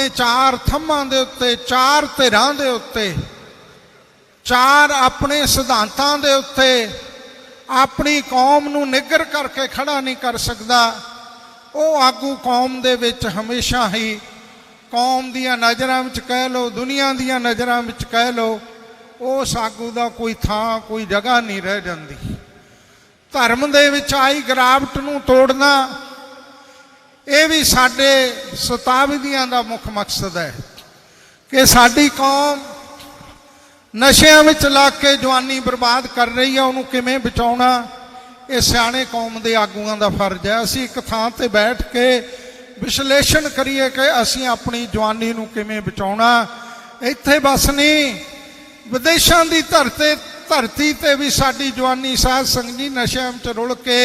ਆਪਣੇ ਚਾਰ ਥੰਮਾਂ ਦੇ ਉੱਤੇ, ਚਾਰ ਧਿਰਾਂ ਦੇ ਉੱਤੇ, ਚਾਰ ਆਪਣੇ ਸਿਧਾਂਤਾਂ ਦੇ ਉੱਤੇ ਆਪਣੀ ਕੌਮ ਨੂੰ ਨਿਗਰ ਕਰਕੇ ਖੜਾ ਨਹੀਂ ਕਰ ਸਕਦਾ, ਉਹ ਆਗੂ ਕੌਮ ਦੇ ਵਿੱਚ ਹਮੇਸ਼ਾ ਹੀ ਕੌਮ ਦੀਆਂ ਨਜ਼ਰਾਂ ਵਿੱਚ ਕਹਿ ਲਓ, ਦੁਨੀਆ ਦੀਆਂ ਨਜ਼ਰਾਂ ਵਿੱਚ ਕਹਿ ਲਓ, ਉਸ ਆਗੂ ਦਾ ਕੋਈ ਥਾਂ, ਕੋਈ ਜਗ੍ਹਾ ਨਹੀਂ ਰਹਿ ਜਾਂਦੀ। ਧਰਮ ਦੇ ਵਿੱਚ ਆਈ ਗਰਾਵਟ ਨੂੰ ਤੋੜਨਾ ਇਹ ਵੀ ਸਾਡੇ ਸਤਾਵਦੀਆਂ ਦਾ ਮੁੱਖ ਮਕਸਦ ਹੈ ਕਿ ਸਾਡੀ ਕੌਮ ਨਸ਼ਿਆਂ ਵਿੱਚ ਲੱਗ ਕੇ ਜਵਾਨੀ ਬਰਬਾਦ ਕਰ ਰਹੀ ਹੈ ਉਹਨੂੰ ਕਿਵੇਂ ਬਚਾਉਣਾ? ਇਹ ਸਿਆਣੇ ਕੌਮ ਦੇ ਆਗੂਆਂ ਦਾ ਫਰਜ਼ ਹੈ। ਅਸੀਂ ਇੱਕ ਥਾਂ ਤੇ ਬੈਠ ਕੇ ਵਿਸ਼ਲੇਸ਼ਣ ਕਰੀਏ ਕਿ ਅਸੀਂ ਆਪਣੀ ਜਵਾਨੀ ਨੂੰ ਕਿਵੇਂ ਬਚਾਉਣਾ। ਇੱਥੇ ਬਸ ਨਹੀਂ, ਵਿਦੇਸ਼ਾਂ ਦੀ ਧਰਤੀ ਧਰਤੀ ਤੇ ਵੀ ਸਾਡੀ ਜਵਾਨੀ ਸਾਧ ਸੰਗਤ ਜੀ ਨਸ਼ਿਆਂ ਵਿੱਚ ਰੁਲ ਕੇ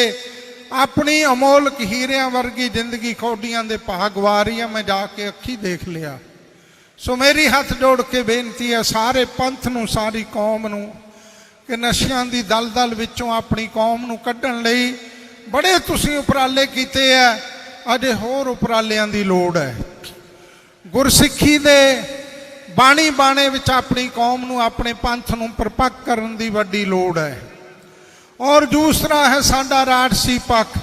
ਆਪਣੀ ਅਮੋਲਕ ਹੀਰਿਆਂ ਵਰਗੀ ਜ਼ਿੰਦਗੀ ਖੋਡੀਆਂ ਦੇ ਭਾਗ ਵਾਰੀ ਆ, ਮੈਂ ਜਾ ਕੇ ਅੱਖੀ ਦੇਖ ਲਿਆ। ਸੋ ਮੇਰੀ ਹੱਥ ਜੋੜ ਕੇ ਬੇਨਤੀ ਹੈ, ਸਾਰੇ ਪੰਥ ਨੂੰ, ਸਾਰੀ ਕੌਮ ਨੂੰ, ਕਿ ਨਸ਼ਿਆਂ ਦੀ ਦਲਦਲ ਵਿੱਚੋਂ ਆਪਣੀ ਕੌਮ ਨੂੰ ਕੱਢਣ ਲਈ ਬੜੇ ਤੁਸੀਂ ਉਪਰਾਲੇ ਕੀਤੇ ਆ, ਅਜੇ ਹੋਰ ਉਪਰਾਲਿਆਂ ਦੀ ਲੋੜ ਹੈ। ਗੁਰਸਿੱਖੀ ਦੇ ਬਾਣੀ ਬਾਣੇ ਵਿੱਚ ਆਪਣੀ ਕੌਮ ਨੂੰ, ਆਪਣੇ ਪੰਥ ਨੂੰ ਪਰਪੱਕ ਕਰਨ ਦੀ ਵੱਡੀ ਲੋੜ ਹੈ। ਔਰ ਦੂਸਰਾ ਹੈ ਸਾਡਾ ਰਾਜਸੀ ਪੱਖ।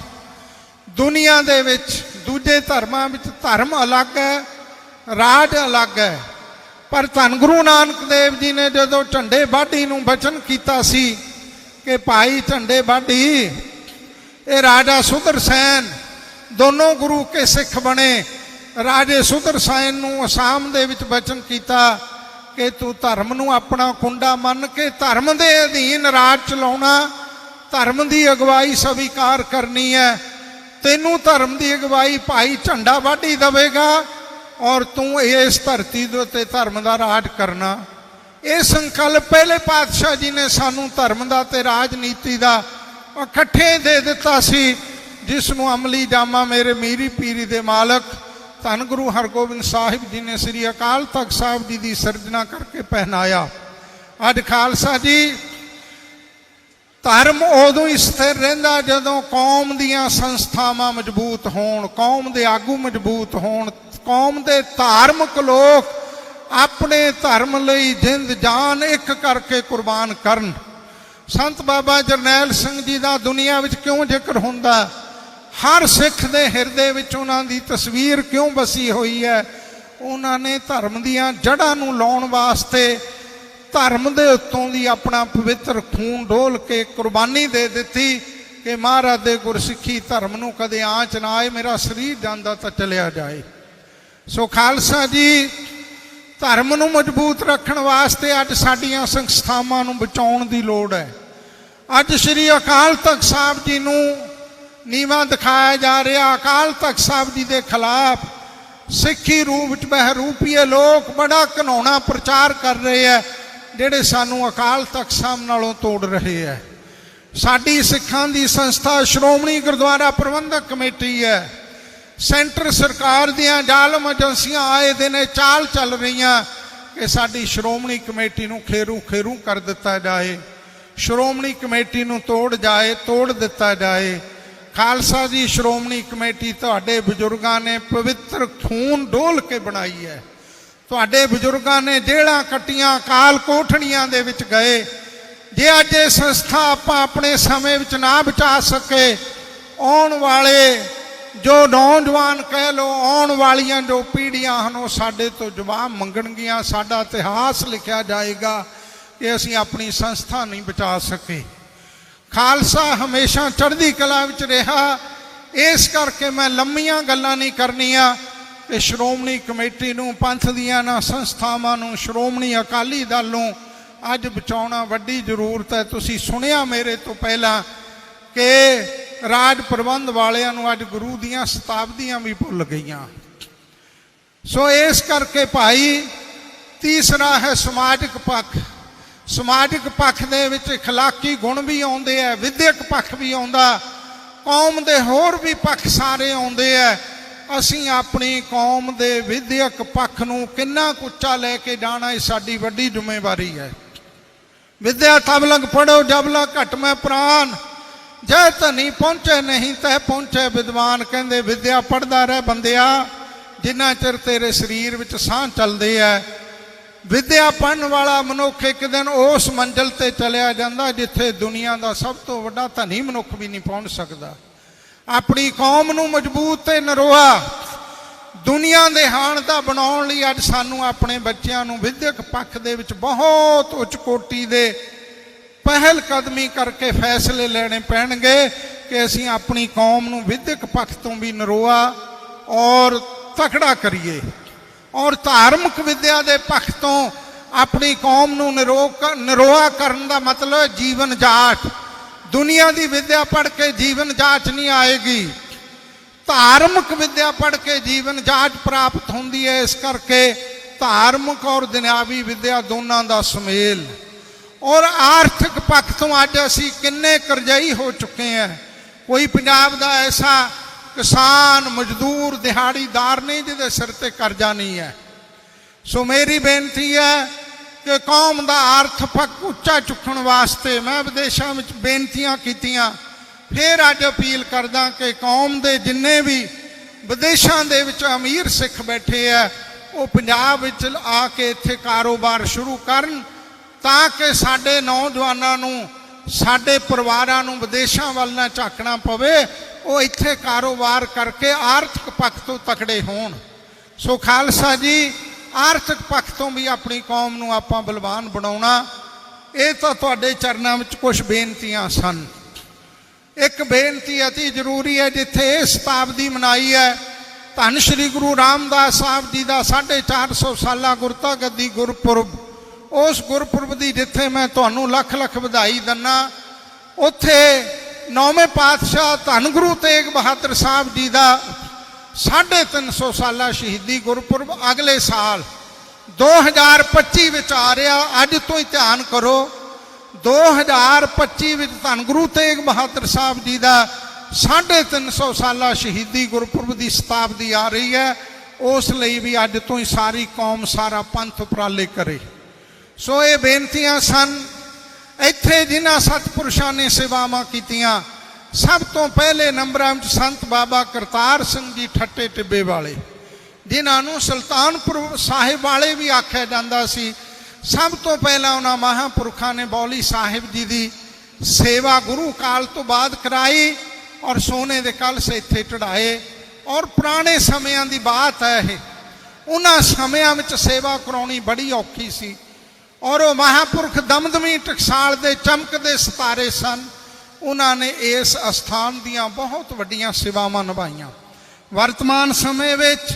ਦੁਨੀਆ ਦੇ ਵਿੱਚ ਦੂਜੇ ਧਰਮਾਂ ਵਿੱਚ ਧਰਮ ਅਲੱਗ ਹੈ, ਰਾਜ ਅਲੱਗ ਹੈ। ਪਰ ਧੰਨ ਗੁਰੂ ਨਾਨਕ ਦੇਵ ਜੀ ਨੇ ਜਦੋਂ ਝੰਡੇ ਬਾਢੀ ਨੂੰ ਬਚਨ ਕੀਤਾ ਸੀ ਕਿ ਭਾਈ ਝੰਡੇ ਬਾਢੀ ਇਹ ਰਾਜਾ ਸੁਦਰਸੈਨ ਦੋਨੋਂ ਗੁਰੂ ਕੇ ਸਿੱਖ ਬਣੇ। ਰਾਜੇ ਸੁਦਰਸੈਨ ਨੂੰ ਅਸਾਮ ਦੇ ਵਿੱਚ ਬਚਨ ਕੀਤਾ ਕਿ ਤੂੰ ਧਰਮ ਨੂੰ ਆਪਣਾ ਕੁੰਡਾ ਮੰਨ ਕੇ ਧਰਮ ਦੇ ਅਧੀਨ ਰਾਜ ਚਲਾਉਣਾ ਧਰਮ ਦੀ ਅਗਵਾਈ ਸਵੀਕਾਰ ਕਰਨੀ ਹੈ। ਤੈਨੂੰ ਧਰਮ ਦੀ ਅਗਵਾਈ ਭਾਈ ਝੰਡਾ ਵਾਢੀ ਦੇਵੇਗਾ ਔਰ ਤੂੰ ਇਸ ਧਰਤੀ ਦੇ ਉੱਤੇ ਧਰਮ ਦਾ ਰਾਜ ਕਰਨਾ। ਇਹ ਸੰਕਲਪ ਪਹਿਲੇ ਪਾਤਸ਼ਾਹ ਜੀ ਨੇ ਸਾਨੂੰ ਧਰਮ ਦਾ ਤੇ ਰਾਜਨੀਤੀ ਦਾ ਇਕੱਠੇ ਦੇ ਦਿੱਤਾ ਸੀ। ਜਿਸ ਨੂੰ ਅਮਲੀ ਜਾਮਾ ਮੇਰੇ ਮੀਰੀ ਪੀਰੀ ਦੇ ਮਾਲਕ ਧੰਨ ਗੁਰੂ ਹਰਗੋਬਿੰਦ ਸਾਹਿਬ ਜੀ ਨੇ ਸ੍ਰੀ ਅਕਾਲ ਤਖਤ ਸਾਹਿਬ ਜੀ ਦੀ ਸਿਰਜਣਾ ਕਰਕੇ ਪਹਿਨਾਇਆ। ਅੱਜ ਖਾਲਸਾ ਜੀ ਧਰਮ ਉਦੋਂ ਹੀ ਸਥਿਰ ਰਹਿੰਦਾ ਜਦੋਂ ਕੌਮ ਦੀਆਂ ਸੰਸਥਾਵਾਂ ਮਜ਼ਬੂਤ ਹੋਣ, ਕੌਮ ਦੇ ਆਗੂ ਮਜ਼ਬੂਤ ਹੋਣ, ਕੌਮ ਦੇ ਧਾਰਮਿਕ ਲੋਕ ਆਪਣੇ ਧਰਮ ਲਈ ਜਿੰਦ ਜਾਨ ਇੱਕ ਕਰਕੇ ਕੁਰਬਾਨ ਕਰਨ। ਸੰਤ ਬਾਬਾ ਜਰਨੈਲ ਸਿੰਘ ਜੀ ਦਾ ਦੁਨੀਆ ਵਿੱਚ ਕਿਉਂ ਜ਼ਿਕਰ ਹੁੰਦਾ? ਹਰ ਸਿੱਖ ਦੇ ਹਿਰਦੇ ਵਿੱਚ ਉਹਨਾਂ ਦੀ ਤਸਵੀਰ ਕਿਉਂ ਵਸੀ ਹੋਈ ਹੈ? ਉਹਨਾਂ ਨੇ ਧਰਮ ਦੀਆਂ ਜੜ੍ਹਾਂ ਨੂੰ ਲਾਉਣ ਵਾਸਤੇ ਧਰਮ ਦੇ ਉੱਤੋਂ ਦੀ ਆਪਣਾ ਪਵਿੱਤਰ ਖੂਨ ਡੋਲ ਕੇ ਕੁਰਬਾਨੀ ਦੇ ਦਿੱਤੀ ਕਿ ਮਹਾਰਾਜ ਦੇ ਗੁਰਸਿੱਖੀ ਧਰਮ ਨੂੰ ਕਦੇ ਆਂਚ ਨਾ ਆਏ, ਮੇਰਾ ਸਰੀਰ ਜਾਂਦਾ ਤਾਂ ਚਲਿਆ ਜਾਏ। ਸੋ ਖਾਲਸਾ ਜੀ, ਧਰਮ ਨੂੰ ਮਜ਼ਬੂਤ ਰੱਖਣ ਵਾਸਤੇ ਅੱਜ ਸਾਡੀਆਂ ਸੰਸਥਾਵਾਂ ਨੂੰ ਬਚਾਉਣ ਦੀ ਲੋੜ ਹੈ। ਅੱਜ ਸ੍ਰੀ ਅਕਾਲ ਤਖਤ ਸਾਹਿਬ ਜੀ ਨੂੰ ਨੀਵਾਂ ਦਿਖਾਇਆ ਜਾ ਰਿਹਾ। ਅਕਾਲ ਤਖਤ ਸਾਹਿਬ ਜੀ ਦੇ ਖਿਲਾਫ ਸਿੱਖੀ ਰੂਪ ਵਿੱਚ ਬਹਿਰੂਪੀਏ ਲੋਕ ਬੜਾ ਘਨਾਉਣਾ ਪ੍ਰਚਾਰ ਕਰ ਰਹੇ ਹੈ। ਜਿਹੜੇ ਸਾਨੂੰ ਅਕਾਲ ਤਖਤ ਸਾਹਿਬ ਨਾਲੋਂ ਤੋੜ ਰਹੇ ਹੈ ਸਾਡੀ ਸਿੱਖਾਂ ਦੀ ਸੰਸਥਾ ਸ਼੍ਰੋਮਣੀ ਗੁਰਦੁਆਰਾ ਪ੍ਰਬੰਧਕ ਕਮੇਟੀ ਹੈ ਸੈਂਟਰ ਸਰਕਾਰ ਦੀਆਂ ਜ਼ਾਲਮ ਏਜੰਸੀਆਂ ਆਏ ਦਿਨ ਇਹ ਚਾਲ ਚੱਲ ਰਹੀਆਂ ਕਿ ਸਾਡੀ ਸ਼੍ਰੋਮਣੀ ਕਮੇਟੀ ਨੂੰ ਖੇਰੂ ਖੇਰੂ ਕਰ ਦਿੱਤਾ ਜਾਏ। ਸ਼੍ਰੋਮਣੀ ਕਮੇਟੀ ਨੂੰ ਤੋੜ ਜਾਏ, ਤੋੜ ਦਿੱਤਾ ਜਾਏ। ਖਾਲਸਾ ਜੀ, ਸ਼੍ਰੋਮਣੀ ਕਮੇਟੀ ਤੁਹਾਡੇ ਬਜ਼ੁਰਗਾਂ ਨੇ ਪਵਿੱਤਰ ਖੂਨ ਡੋਲ ਕੇ ਬਣਾਈ ਹੈ ਤੁਹਾਡੇ ਬਜ਼ੁਰਗਾਂ ਨੇ ਜਿਹੜਾ ਕੱਟੀਆਂ ਕਾਲ ਕੋਠਣੀਆਂ ਦੇ ਵਿੱਚ ਗਏ। ਜੇ ਅੱਜ ਇਹ ਸੰਸਥਾ ਆਪਾਂ ਆਪਣੇ ਸਮੇਂ ਵਿੱਚ ਨਾ ਬਚਾ ਸਕੇ, ਆਉਣ ਵਾਲੇ ਜੋ ਨੌਜਵਾਨ ਕਹਿ ਲੋ ਆਉਣ ਵਾਲੀਆਂ ਜੋ ਪੀੜ੍ਹੀਆਂ ਹਨ, ਉਹ ਸਾਡੇ ਤੋਂ ਜਵਾਬ ਮੰਗਣਗੀਆਂ, ਸਾਡਾ ਇਤਿਹਾਸ ਲਿਖਿਆ ਜਾਏਗਾ ਕਿ ਅਸੀਂ ਆਪਣੀ ਸੰਸਥਾ ਨਹੀਂ ਬਚਾ ਸਕੇ। ਖਾਲਸਾ ਹਮੇਸ਼ਾ ਚੜ੍ਹਦੀ ਕਲਾ ਵਿੱਚ ਰਿਹਾ। ਇਸ ਕਰਕੇ ਮੈਂ ਲੰਮੀਆਂ ਗੱਲਾਂ ਨਹੀਂ ਕਰਨੀਆਂ। ਕਿ ਸ਼੍ਰੋਮਣੀ ਕਮੇਟੀ ਨੂੰ ਪੰਥ ਦੀਆਂ ਨਾ ਸੰਸਥਾਵਾਂ ਨੂੰ ਸ਼੍ਰੋਮਣੀ ਅਕਾਲੀ ਦਲ ਨੂੰ ਅੱਜ ਬਚਾਉਣਾ ਵੱਡੀ ਜ਼ਰੂਰਤ ਹੈ ਤੁਸੀਂ ਸੁਣਿਆ ਮੇਰੇ ਤੋਂ ਪਹਿਲਾਂ ਕਿ ਰਾਜ ਪ੍ਰਬੰਧ ਵਾਲਿਆਂ ਨੂੰ ਅੱਜ ਗੁਰੂ ਦੀਆਂ ਸ਼ਤਾਬਦੀਆਂ ਵੀ ਭੁੱਲ ਗਈਆਂ ਸੋ ਇਸ ਕਰਕੇ ਭਾਈ ਤੀਸਰਾ ਹੈ ਸਮਾਜਿਕ ਪੱਖ ਸਮਾਜਿਕ ਪੱਖ ਦੇ ਵਿੱਚ اخلاقی ਗੁਣ ਵੀ ਆਉਂਦੇ ਆ ਵਿਦਿਅਕ ਪੱਖ ਵੀ ਆਉਂਦਾ ਕੌਮ ਦੇ ਹੋਰ ਵੀ ਪੱਖ ਸਾਰੇ ਆਉਂਦੇ ਆ ਅਸੀਂ ਆਪਣੀ ਕੌਮ ਦੇ ਵਿਦਿਅਕ ਪੱਖ ਨੂੰ ਕਿੰਨਾ ਕੁੱਚਾ ਲੈ ਕੇ ਜਾਣਾ ਇਹ ਸਾਡੀ ਵੱਡੀ ਜ਼ਿੰਮੇਵਾਰੀ ਹੈ। ਵਿਦਿਆ ਤਬ ਲਗ ਪੜੋ ਜਬ ਘਟ, ਮੈਂ ਪ੍ਰਾਨ। ਜੈ ਧਨੀ ਪਹੁੰਚੇ ਨਹੀਂ ਤੈ ਪਹੁੰਚੇ ਵਿਦਵਾਨ। ਕਹਿੰਦੇ, ਵਿਦਿਆ ਪੜਦਾ ਰਹਿ ਬੰਦਿਆ, ਜਿੰਨਾ ਚਿਰ ਤੇਰੇ ਸਰੀਰ ਵਿੱਚ ਸਾਹ ਚੱਲਦੇ ਆ ਵਿਦਿਆ ਪੜਨ ਵਾਲਾ ਮਨੁੱਖ ਇੱਕ ਦਿਨ ਉਸ ਮੰਜ਼ਲ ਤੇ ਚਲਿਆ ਜਾਂਦਾ, ਜਿੱਥੇ ਦੁਨੀਆ ਦਾ ਸਭ ਤੋਂ ਵੱਡਾ ਧਨੀ ਮਨੁੱਖ ਵੀ ਨਹੀਂ ਪਹੁੰਚ ਸਕਦਾ। ਆਪਣੀ ਕੌਮ ਨੂੰ ਮਜ਼ਬੂਤ ਤੇ ਨਰੋਆ, ਦੁਨੀਆ ਦੇ ਹਾਣ ਦਾ ਬਣਾਉਣ ਲਈ ਅੱਜ ਸਾਨੂੰ ਆਪਣੇ ਬੱਚਿਆਂ ਨੂੰ ਵਿਦਿਅਕ ਪੱਖ ਦੇ ਵਿੱਚ ਬਹੁਤ ਉੱਚ ਕੋਟੀ ਦੇ ਪਹਿਲ ਕਦਮੀ ਕਰਕੇ ਫੈਸਲੇ ਲੈਣੇ ਪੈਣਗੇ ਕਿ ਅਸੀਂ ਆਪਣੀ ਕੌਮ ਨੂੰ ਵਿਦਿਅਕ ਪੱਖ ਤੋਂ ਵੀ ਨਰੋਆ ਔਰ ਤਕੜਾ ਕਰੀਏ ਔਰ ਧਾਰਮਿਕ ਵਿਦਿਆ ਦੇ ਪੱਖ ਤੋਂ ਆਪਣੀ ਕੌਮ ਨੂੰ ਨਿਰੋਕ ਨਿਰੋਆ ਕਰਨ ਦਾ ਮਤਲਬ ਜੀਵਨ ਜਾਚ ਦੁਨੀਆ ਦੀ ਵਿੱਦਿਆ ਪੜ੍ਹ ਕੇ ਜੀਵਨ ਜਾਚ ਨਹੀਂ ਆਏਗੀ। ਧਾਰਮਿਕ ਵਿੱਦਿਆ ਪੜ੍ਹ ਕੇ ਜੀਵਨ ਜਾਚ ਪ੍ਰਾਪਤ ਹੁੰਦੀ ਹੈ। ਇਸ ਕਰਕੇ ਧਾਰਮਿਕ ਔਰ ਦੁਨਿਆਵੀ ਵਿੱਦਿਆ ਦੋਨਾਂ ਦਾ ਸੁਮੇਲ। ਔਰ ਆਰਥਿਕ ਪੱਖ ਤੋਂ ਅੱਜ ਅਸੀਂ ਕਿੰਨੇ ਕਰਜ਼ਈ ਹੋ ਚੁੱਕੇ ਹਾਂ। ਕੋਈ ਪੰਜਾਬ ਦਾ ਐਸਾ ਕਿਸਾਨ, ਮਜ਼ਦੂਰ, ਦਿਹਾੜੀਦਾਰ ਨਹੀਂ ਜਿਹਦੇ ਸਿਰ ਤੇ ਕਰਜ਼ਾ ਨਹੀਂ ਹੈ। ਸੋ ਮੇਰੀ ਬੇਨਤੀ ਹੈ ਕਿ ਕੌਮ ਦਾ ਆਰਥ ਪੱਖ ਉੱਚਾ ਚੁੱਕਣ ਵਾਸਤੇ ਮੈਂ ਵਿਦੇਸ਼ਾਂ ਵਿੱਚ ਬੇਨਤੀਆਂ ਕੀਤੀਆਂ। ਫਿਰ ਅੱਜ ਅਪੀਲ ਕਰਦਾ ਕਿ ਕੌਮ ਦੇ ਜਿੰਨੇ ਵੀ ਵਿਦੇਸ਼ਾਂ ਦੇ ਵਿੱਚ ਅਮੀਰ ਸਿੱਖ ਬੈਠੇ ਆ, ਉਹ ਪੰਜਾਬ ਵਿੱਚ ਆ ਕੇ ਇੱਥੇ ਕਾਰੋਬਾਰ ਸ਼ੁਰੂ ਕਰਨ ਤਾਂ ਕਿ ਸਾਡੇ ਨੌਜਵਾਨਾਂ ਨੂੰ, ਸਾਡੇ ਪਰਿਵਾਰਾਂ ਨੂੰ ਵਿਦੇਸ਼ਾਂ ਵੱਲ ਨਾ ਝਾਕਣਾ ਪਵੇ, ਉਹ ਇੱਥੇ ਕਾਰੋਬਾਰ ਕਰਕੇ ਆਰਥਿਕ ਪੱਖ ਤੋਂ ਤਕੜੇ ਹੋਣ। ਸੋ ਖਾਲਸਾ ਜੀ ਆਰਥਿਕ ਪੱਖ ਤੋਂ ਵੀ ਆਪਣੀ ਕੌਮ ਨੂੰ ਆਪਾਂ ਬਲਵਾਨ ਬਣਾਉਣਾ, ਇਹ ਤਾਂ ਤੁਹਾਡੇ ਚਰਨਾਂ ਵਿੱਚ ਕੁਝ ਬੇਨਤੀਆਂ ਸਨ। ਇੱਕ ਬੇਨਤੀ ਅਤੀ ਜ਼ਰੂਰੀ ਹੈ, ਜਿੱਥੇ ਇਹ ਸ਼ਤਾਬਦੀ ਮਨਾਈ ਹੈ, ਧੰਨ ਸ਼੍ਰੀ ਗੁਰੂ ਰਾਮਦਾਸ ਸਾਹਿਬ ਜੀ ਦਾ 450 ਸਾਲਾ ਗੁਰਤਾ ਗੱਦੀ ਗੁਰਪੁਰਬ। ਉਸ ਗੁਰਪੁਰਬ ਦੀ ਜਿੱਥੇ ਮੈਂ ਤੁਹਾਨੂੰ ਲੱਖ ਲੱਖ ਵਧਾਈ ਦਿੰਨਾ, ਉੱਥੇ ਨੌਵੇਂ ਪਾਤਸ਼ਾਹ ਧੰਨ ਗੁਰੂ ਤੇਗ ਬਹਾਦਰ ਸਾਹਿਬ ਜੀ ਦਾ 350 ਸਾਲਾ ਸ਼ਹੀਦੀ ਗੁਰਪੁਰਬ ਅਗਲੇ ਸਾਲ 2025 ਵਿੱਚ ਆ ਰਿਹਾ। ਅੱਜ ਤੋਂ ਹੀ ਧਿਆਨ ਕਰੋ 2025 ਵਿੱਚ ਧੰਨ ਗੁਰੂ ਤੇਗ ਬਹਾਦਰ ਸਾਹਿਬ ਜੀ ਦਾ 350 ਸਾਲਾ ਸ਼ਹੀਦੀ ਗੁਰਪੁਰਬ ਦੀ ਸ਼ਤਾਬਦੀ ਆ ਰਹੀ ਹੈ। ਉਸ ਲਈ ਵੀ ਅੱਜ ਤੋਂ ਹੀ ਸਾਰੀ ਕੌਮ, ਸਾਰਾ ਪੰਥ ਉਪਰਾਲੇ ਕਰੇ। ਸੋ ਇਹ ਬੇਨਤੀਆਂ ਸਨ। ਇੱਥੇ ਜਿਨ੍ਹਾਂ ਸਤਿਪੁਰਸ਼ਾਂ ਨੇ ਸੇਵਾਵਾਂ ਕੀਤੀਆਂ ਸਭ ਤੋਂ ਪਹਿਲੇ ਨੰਬਰਾਂ ਵਿੱਚ ਸੰਤ ਬਾਬਾ ਕਰਤਾਰ ਸਿੰਘ ਜੀ ਠੱਟੇ ਟਿੱਬੇ ਵਾਲੇ, ਜਿਨ੍ਹਾਂ ਨੂੰ ਸੁਲਤਾਨਪੁਰ ਸਾਹਿਬ ਵਾਲੇ ਵੀ ਆਖਿਆ ਜਾਂਦਾ ਸੀ। ਸਭ ਤੋਂ ਪਹਿਲਾਂ ਉਹਨਾਂ ਮਹਾਂਪੁਰਖਾਂ ਨੇ ਬੌਲੀ ਸਾਹਿਬ ਜੀ ਦੀ ਸੇਵਾ ਗੁਰੂ ਕਾਲ ਤੋਂ ਬਾਅਦ ਕਰਾਈ ਔਰ ਸੋਨੇ ਦੇ ਕਲਸ਼ ਇੱਥੇ ਚੜਾਏ ਔਰ ਪੁਰਾਣੇ ਸਮਿਆਂ ਦੀ ਬਾਤ ਹੈ ਇਹ। ਉਹਨਾਂ ਸਮਿਆਂ ਵਿੱਚ ਸੇਵਾ ਕਰਾਉਣੀ ਬੜੀ ਔਖੀ ਸੀ ਔਰ ਉਹ ਮਹਾਪੁਰਖ ਦਮਦਮੀ ਟਕਸਾਲ ਦੇ ਚਮਕਦੇ ਸਿਤਾਰੇ ਸਨ। ਉਹਨਾਂ ਨੇ ਇਸ ਅਸਥਾਨ ਦੀਆਂ ਬਹੁਤ ਵੱਡੀਆਂ ਸੇਵਾਵਾਂ ਨਿਭਾਈਆਂ। ਵਰਤਮਾਨ ਸਮੇਂ ਵਿੱਚ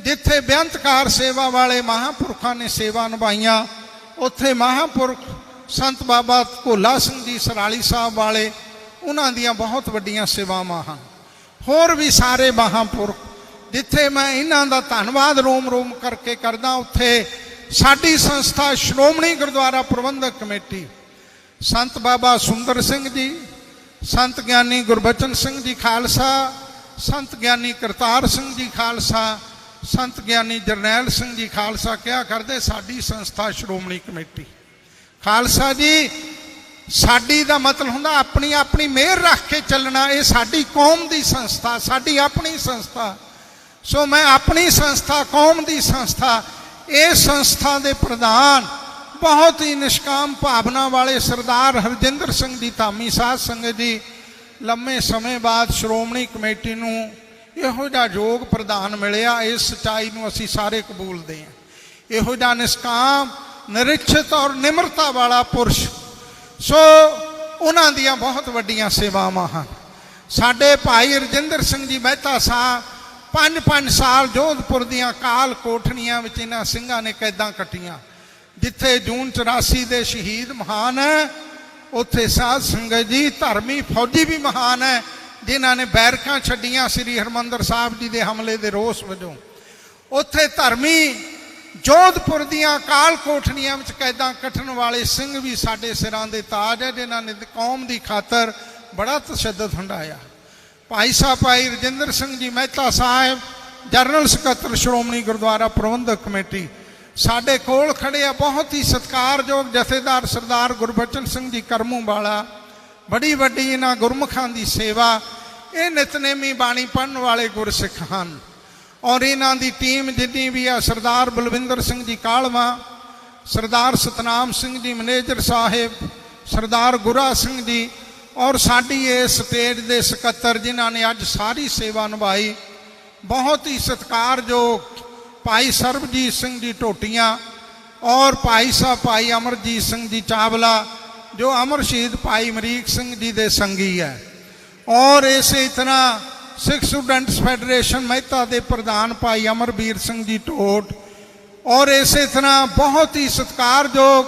ਜਿੱਥੇ ਬੇਅੰਤਕਾਰ ਸੇਵਾ ਵਾਲੇ ਮਹਾਂਪੁਰਖਾਂ ਨੇ ਸੇਵਾ ਨਿਭਾਈਆਂ, ਉੱਥੇ ਮਹਾਂਪੁਰਖ ਸੰਤ ਬਾਬਾ ਕੋਲਾ ਸਿੰਘ ਜੀ ਸਰਾਲੀ ਸਾਹਿਬ ਵਾਲੇ, ਉਹਨਾਂ ਦੀਆਂ ਬਹੁਤ ਵੱਡੀਆਂ ਸੇਵਾਵਾਂ ਹਨ। ਹੋਰ ਵੀ ਸਾਰੇ ਮਹਾਂਪੁਰਖ, ਜਿੱਥੇ ਮੈਂ ਇਹਨਾਂ ਦਾ ਧੰਨਵਾਦ ਰੋਮ ਰੋਮ ਕਰਕੇ ਕਰਦਾ, ਉੱਥੇ ਸਾਡੀ ਸੰਸਥਾ ਸ਼੍ਰੋਮਣੀ ਗੁਰਦੁਆਰਾ ਪ੍ਰਬੰਧਕ ਕਮੇਟੀ, ਸੰਤ ਬਾਬਾ ਸੁੰਦਰ ਸਿੰਘ ਜੀ ਸੰਤ ਗਿਆਨੀ ਗੁਰਬਚਨ ਸਿੰਘ ਜੀ ਖਾਲਸਾ, ਸੰਤ ਗਿਆਨੀ ਕਰਤਾਰ ਸਿੰਘ ਜੀ ਖਾਲਸਾ, ਸੰਤ ਗਿਆਨੀ ਜਰਨੈਲ ਸਿੰਘ ਜੀ ਖਾਲਸਾ ਕਿਹਾ ਕਰਦੇ ਸਾਡੀ ਸੰਸਥਾ ਸ਼੍ਰੋਮਣੀ ਕਮੇਟੀ। ਖਾਲਸਾ ਜੀ, ਸਾਡੀ ਦਾ ਮਤਲਬ ਹੁੰਦਾ ਆਪਣੀ ਆਪਣੀ ਮਿਹਰ ਰੱਖ ਕੇ ਚੱਲਣਾ, ਇਹ ਸਾਡੀ ਕੌਮ ਦੀ ਸੰਸਥਾ, ਸਾਡੀ ਆਪਣੀ ਸੰਸਥਾ। ਸੋ ਮੈਂ ਆਪਣੀ ਸੰਸਥਾ, ਕੌਮ ਦੀ ਸੰਸਥਾ, ਇਹ ਸੰਸਥਾ ਦੇ ਪ੍ਰਧਾਨ ਬਹੁਤ ਹੀ ਨਿਸ਼ਕਾਮ ਭਾਵਨਾ ਵਾਲੇ ਸਰਦਾਰ ਹਰਜਿੰਦਰ ਸਿੰਘ ਜੀ ਧਾਮੀ ਸਾਧ ਸੰਗਤ ਜੀ ਲੰਮੇ ਸਮੇਂ ਬਾਅਦ ਸ਼੍ਰੋਮਣੀ ਕਮੇਟੀ ਨੂੰ ਇਹੋ ਜਿਹਾ ਯੋਗ ਪ੍ਰਦਾਨ ਮਿਲਿਆ ਇਸ ਸਚਾਈ ਨੂੰ ਅਸੀਂ ਸਾਰੇ ਕਬੂਲਦੇ ਹਾਂ। ਇਹੋ ਜਿਹਾ ਨਿਸ਼ਕਾਮ, ਨਿਰਖਿਤ ਔਰ ਨਿਮਰਤਾ ਵਾਲਾ ਪੁਰਸ਼। ਸੋ ਉਹਨਾਂ ਦੀਆਂ ਬਹੁਤ ਵੱਡੀਆਂ ਸੇਵਾਵਾਂ ਹਨ। ਸਾਡੇ ਭਾਈ ਰਜਿੰਦਰ ਸਿੰਘ ਜੀ ਮਹਿਤਾ ਸਾਹਿਬ ਪੰਜ ਪੰਜ ਸਾਲ ਜੋਧਪੁਰ ਦੀਆਂ ਕਾਲ ਕੋਠਣੀਆਂ ਵਿੱਚ ਇਹਨਾਂ ਸਿੰਘਾਂ ਨੇ ਕੈਦਾਂ ਕੱਟੀਆਂ। ਜਿੱਥੇ ਜੂਨ 84 ਦੇ ਸ਼ਹੀਦ ਮਹਾਨ ਹੈ, ਉੱਥੇ ਸਾਧ ਸੰਗਤ ਜੀ, ਧਰਮੀ ਫੌਜੀ ਵੀ ਮਹਾਨ ਹੈ, ਜਿਨ੍ਹਾਂ ਨੇ ਬੈਰਕਾਂ ਛੱਡੀਆਂ ਸ੍ਰੀ ਹਰਮੰਦਰ ਸਾਹਿਬ ਜੀ ਦੇ ਹਮਲੇ ਦੇ ਰੋਸ ਵਜੋਂ। ਉੱਥੇ ਧਰਮੀ ਜੋਧਪੁਰ ਦੀਆਂ ਕਾਲ ਕੋਠਣੀਆਂ ਵਿੱਚ ਕੈਦਾਂ ਕੱਟਣ ਵਾਲੇ ਸਿੰਘ ਵੀ ਸਾਡੇ ਸਿਰਾਂ ਦੇ ਤਾਜ ਹੈ, ਜਿਨ੍ਹਾਂ ਨੇ ਕੌਮ ਦੀ ਖਾਤਰ ਬੜਾ ਤਸ਼ੱਦਦ ਹੰਡਾਇਆ। ਭਾਈ ਸਾਹਿਬ, ਭਾਈ ਰਜਿੰਦਰ ਸਿੰਘ ਜੀ ਮਹਿਤਾ ਸਾਹਿਬ, ਜਨਰਲ ਸਕੱਤਰ ਸ਼੍ਰੋਮਣੀ ਗੁਰਦੁਆਰਾ ਪ੍ਰਬੰਧਕ ਕਮੇਟੀ ਸਾਡੇ ਕੋਲ ਖੜੇ ਆ, ਬਹੁਤ ਹੀ ਸਤਿਕਾਰਯੋਗ ਜਥੇਦਾਰ ਸਰਦਾਰ ਗੁਰਬਚਨ ਸਿੰਘ ਜੀ ਕਰਮੂ ਵਾਲਾ ਬੜੀ ਵੱਡੀ ਇਹਨਾਂ ਗੁਰਮੁਖਾਂ ਦੀ ਸੇਵਾ, ਇਹ ਨਿਤਨੇਮੀ ਬਾਣੀ ਪੜਨ ਵਾਲੇ ਗੁਰਸਿੱਖ ਹਨ। ਔਰ ਇਹਨਾਂ ਦੀ ਟੀਮ ਜਿੰਨੀ ਵੀ ਆ, ਸਰਦਾਰ ਬਲਵਿੰਦਰ ਸਿੰਘ ਜੀ ਕਾਲਵਾ, ਸਰਦਾਰ ਸਤਨਾਮ ਸਿੰਘ ਜੀ ਮੈਨੇਜਰ ਸਾਹਿਬ, ਸਰਦਾਰ ਗੁਰਾ ਸਿੰਘ ਜੀ, ਔਰ ਸਾਡੀ ਇਸ ਸਟੇਜ ਦੇ ਸਕੱਤਰ ਜਿਨ੍ਹਾਂ ਨੇ ਅੱਜ ਸਾਰੀ ਸੇਵਾ ਨਿਭਾਈ, ਬਹੁਤ ਹੀ ਸਤਿਕਾਰਯੋਗ ਭਾਈ ਸਰਬਜੀਤ ਸਿੰਘ ਜੀ ਟੋਟੀਆਂ ਔਰ ਭਾਈ ਸਾਹਿਬ ਭਾਈ ਅਮਰਜੀਤ ਸਿੰਘ ਜੀ ਚਾਵਲਾ, ਜੋ ਅਮਰ ਸ਼ਹੀਦ ਭਾਈ ਅਮਰੀਕ ਸਿੰਘ ਜੀ ਦੇ ਸੰਗੀ ਹੈ। ਔਰ ਇਸੇ ਤਰ੍ਹਾਂ ਸਿੱਖ ਸਟੂਡੈਂਟਸ ਫੈਡਰੇਸ਼ਨ ਮਹਿਤਾ ਦੇ ਪ੍ਰਧਾਨ ਭਾਈ ਅਮਰਬੀਰ ਸਿੰਘ ਜੀ ਟੋਟ, ਔਰ ਇਸੇ ਤਰ੍ਹਾਂ ਬਹੁਤ ਹੀ ਸਤਿਕਾਰਯੋਗ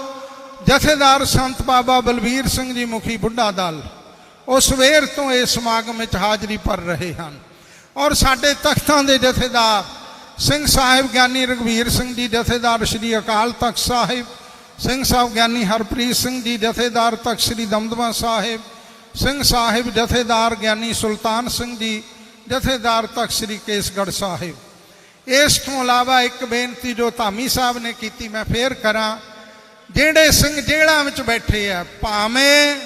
ਜਥੇਦਾਰ ਸੰਤ ਬਾਬਾ ਬਲਵੀਰ ਸਿੰਘ ਜੀ ਮੁਖੀ ਬੁੱਢਾ ਦਲ, ਉਹ ਸਵੇਰ ਤੋਂ ਇਸ ਸਮਾਗਮ ਵਿੱਚ ਹਾਜ਼ਰੀ ਭਰ ਰਹੇ ਹਨ। ਔਰ ਸਾਡੇ ਤਖਤਾਂ ਦੇ ਜਥੇਦਾਰ ਸਿੰਘ ਸਾਹਿਬ ਗਿਆਨੀ ਰਘਵੀਰ ਸਿੰਘ ਜੀ, ਜਥੇਦਾਰ ਸ੍ਰੀ ਅਕਾਲ ਤਖਤ ਸਾਹਿਬ, ਸਿੰਘ ਸਾਹਿਬ ਗਿਆਨੀ ਹਰਪ੍ਰੀਤ ਸਿੰਘ ਜੀ, ਜਥੇਦਾਰ ਤਖਤ ਸ੍ਰੀ ਦਮਦਮਾ ਸਾਹਿਬ, ਸਿੰਘ ਸਾਹਿਬ ਜਥੇਦਾਰ ਗਿਆਨੀ ਸੁਲਤਾਨ ਸਿੰਘ ਜੀ, ਜਥੇਦਾਰ ਤਖਤ ਸ੍ਰੀ ਕੇਸਗੜ੍ਹ ਸਾਹਿਬ। ਇਸ ਤੋਂ ਇਲਾਵਾ ਇੱਕ ਬੇਨਤੀ ਜੋ ਧਾਮੀ ਸਾਹਿਬ ਨੇ ਕੀਤੀ, ਮੈਂ ਫੇਰ ਕਰਾਂ, ਜਿਹੜੇ ਸਿੰਘ ਜੇਲ੍ਹਾਂ ਵਿੱਚ ਬੈਠੇ ਆ, ਭਾਵੇਂ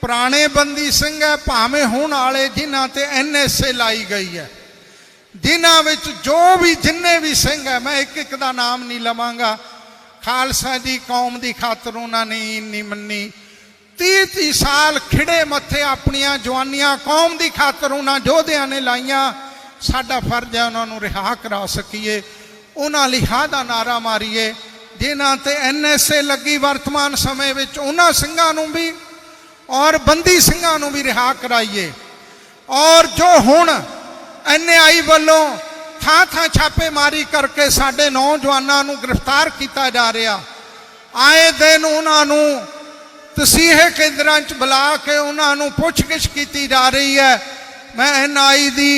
ਪੁਰਾਣੇ ਬੰਦੀ ਸਿੰਘ ਹੈ, ਭਾਵੇਂ ਹੁਣ ਵਾਲੇ ਜਿਨ੍ਹਾਂ ਤੇ ਐਨਐਸਏ ਲਾਈ ਗਈ ਹੈ ਜਿਨ੍ਹਾਂ ਵਿੱਚ ਜੋ ਵੀ ਜਿੰਨੇ ਵੀ ਸਿੰਘ ਹੈ, ਮੈਂ ਇੱਕ ਇੱਕ ਦਾ ਨਾਮ ਨਹੀਂ ਲਵਾਂਗਾ। ਖਾਲਸਾ ਦੀ ਕੌਮ ਦੀ ਖਾਤਰ ਉਹਨਾਂ ਨੇ ਈਨ ਮੰਨੀ। 30 30 ਸਾਲ ਖਿੜੇ ਮੱਥੇ ਆਪਣੀਆਂ ਜਵਾਨੀਆਂ, ਕੌਮ ਦੀ ਖਾਤਰ ਉਹਨਾਂ ਯੋਧਿਆਂ ਨੇ ਲਾਈਆਂ। ਸਾਡਾ ਫਰਜ਼ ਹੈ ਉਹਨਾਂ ਨੂੰ ਰਿਹਾ ਕਰਾ ਸਕੀਏ, ਉਹਨਾਂ ਲਿਹਾ ਦਾ ਨਾਰਾ ਮਾਰੀਏ। ਜਿਨ੍ਹਾਂ ਤੇ ਐਨਐਸਏ ਲੱਗੀ ਵਰਤਮਾਨ ਸਮੇਂ ਵਿੱਚ, ਉਹਨਾਂ ਸਿੰਘਾਂ ਨੂੰ ਵੀ ਔਰ ਬੰਦੀ ਸਿੰਘਾਂ ਨੂੰ ਵੀ ਰਿਹਾ ਕਰਾਈਏ। ਔਰ ਜੋ ਹੁਣ ਐਨਆਈ ਵੱਲੋਂ ਥਾਂ ਥਾਂ ਛਾਪੇਮਾਰੀ ਕਰਕੇ ਸਾਡੇ ਨੌਜਵਾਨਾਂ ਨੂੰ ਗ੍ਰਿਫਤਾਰ ਕੀਤਾ ਜਾ ਰਿਹਾ। ਆਏ ਦਿਨ ਉਹਨਾਂ ਨੂੰ ਤਸੀਹੇ ਕੇਂਦਰਾਂ 'ਚ ਬੁਲਾ ਕੇ ਉਹਨਾਂ ਨੂੰ ਪੁੱਛਗਿੱਛ ਕੀਤੀ ਜਾ ਰਹੀ ਹੈ। ਮੈਂ ਐਨਆਈ ਦੀ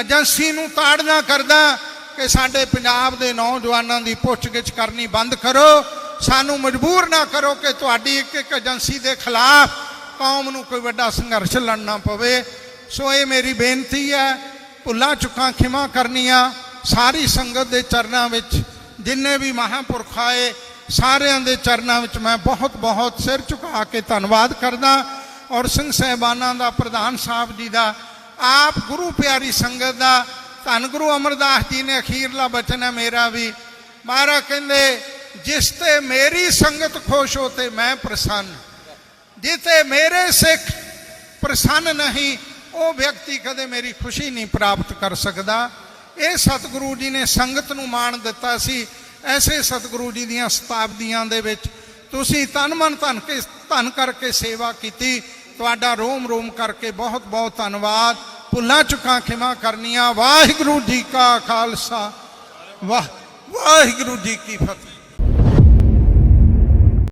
ਏਜੰਸੀ ਨੂੰ ਤਾੜਨਾ ਕਰਦਾ ਕਿ ਸਾਡੇ ਪੰਜਾਬ ਦੇ ਨੌਜਵਾਨਾਂ ਦੀ ਪੁੱਛਗਿੱਛ ਕਰਨੀ ਬੰਦ ਕਰੋ। ਸਾਨੂੰ ਮਜਬੂਰ ਨਾ ਕਰੋ ਕਿ ਤੁਹਾਡੀ ਇੱਕ ਇੱਕ ਏਜੰਸੀ ਦੇ ਖਿਲਾਫ ਕੌਮ ਨੂੰ ਕੋਈ ਵੱਡਾ ਸੰਘਰਸ਼ ਲੜਨਾ ਪਵੇ। ਸੋ ਇਹ ਮੇਰੀ ਬੇਨਤੀ ਹੈ ਭੁੱਲਾਂ ਚੁੱਕਾਂ ਖਿਮਾ ਕਰਨੀਆਂ ਸਾਰੀ ਸੰਗਤ ਦੇ ਚਰਨਾਂ ਵਿੱਚ, ਜਿੰਨੇ ਵੀ ਮਹਾਂਪੁਰਖ ਆਏ, ਸਾਰਿਆਂ ਦੇ ਚਰਨਾਂ ਵਿੱਚ ਮੈਂ ਬਹੁਤ ਬਹੁਤ ਸਿਰ ਝੁਕਾ ਕੇ ਧੰਨਵਾਦ ਕਰਦਾ ਔਰ ਸਿੰਘ ਸਹਿਬਾਨਾਂ ਦਾ, ਪ੍ਰਧਾਨ ਸਾਹਿਬ ਜੀ ਦਾ, ਆਪ ਗੁਰੂ ਪਿਆਰੀ ਸੰਗਤ ਦਾ, ਧੰਨ ਗੁਰੂ ਅਮਰਦਾਸ ਜੀ ਨੇ ਅਖੀਰਲਾ ਬਚਨ ਹੈ ਮੇਰਾ ਵੀ। ਮਹਾਰਾਜ ਕਹਿੰਦੇ, ਜਿਸ ਤੇ ਮੇਰੀ ਸੰਗਤ ਖੁਸ਼ ਹੋ ਤੇ ਮੈਂ ਪ੍ਰਸੰਨ। ਜਿਤੇ ਮੇਰੇ ਸਿੱਖ ਪ੍ਰਸੰਨ ਨਹੀਂ ਉਹ ਵਿਅਕਤੀ ਕਦੇ ਮੇਰੀ ਖੁਸ਼ੀ ਨਹੀਂ ਪ੍ਰਾਪਤ ਕਰ ਸਕਦਾ। ਇਹ ਸਤਿਗੁਰੂ ਜੀ ਨੇ ਸੰਗਤ ਨੂੰ ਮਾਣ ਦਿੱਤਾ ਸੀ। ਐਸੇ ਸਤਿਗੁਰੂ ਜੀ ਦੀਆਂ ਸ਼ਤਾਬਦੀਆਂ ਦੇ ਵਿੱਚ ਤੁਸੀਂ ਤਨ ਮਨ ਧਨ ਕੇ, ਧਨ ਕਰਕੇ ਸੇਵਾ ਕੀਤੀ। ਤੁਹਾਡਾ ਰੋਮ ਰੋਮ ਕਰਕੇ ਬਹੁਤ ਬਹੁਤ ਧੰਨਵਾਦ। ਭੁੱਲਾਂ ਚੁੱਕਾਂ ਖਿਮਾ ਕਰਨੀਆਂ। ਵਾਹਿਗੁਰੂ ਜੀ ਕਾ ਖਾਲਸਾ। ਵਾਹ, ਵਾਹਿਗੁਰੂ ਜੀ ਕੀ ਫਤਿਹ।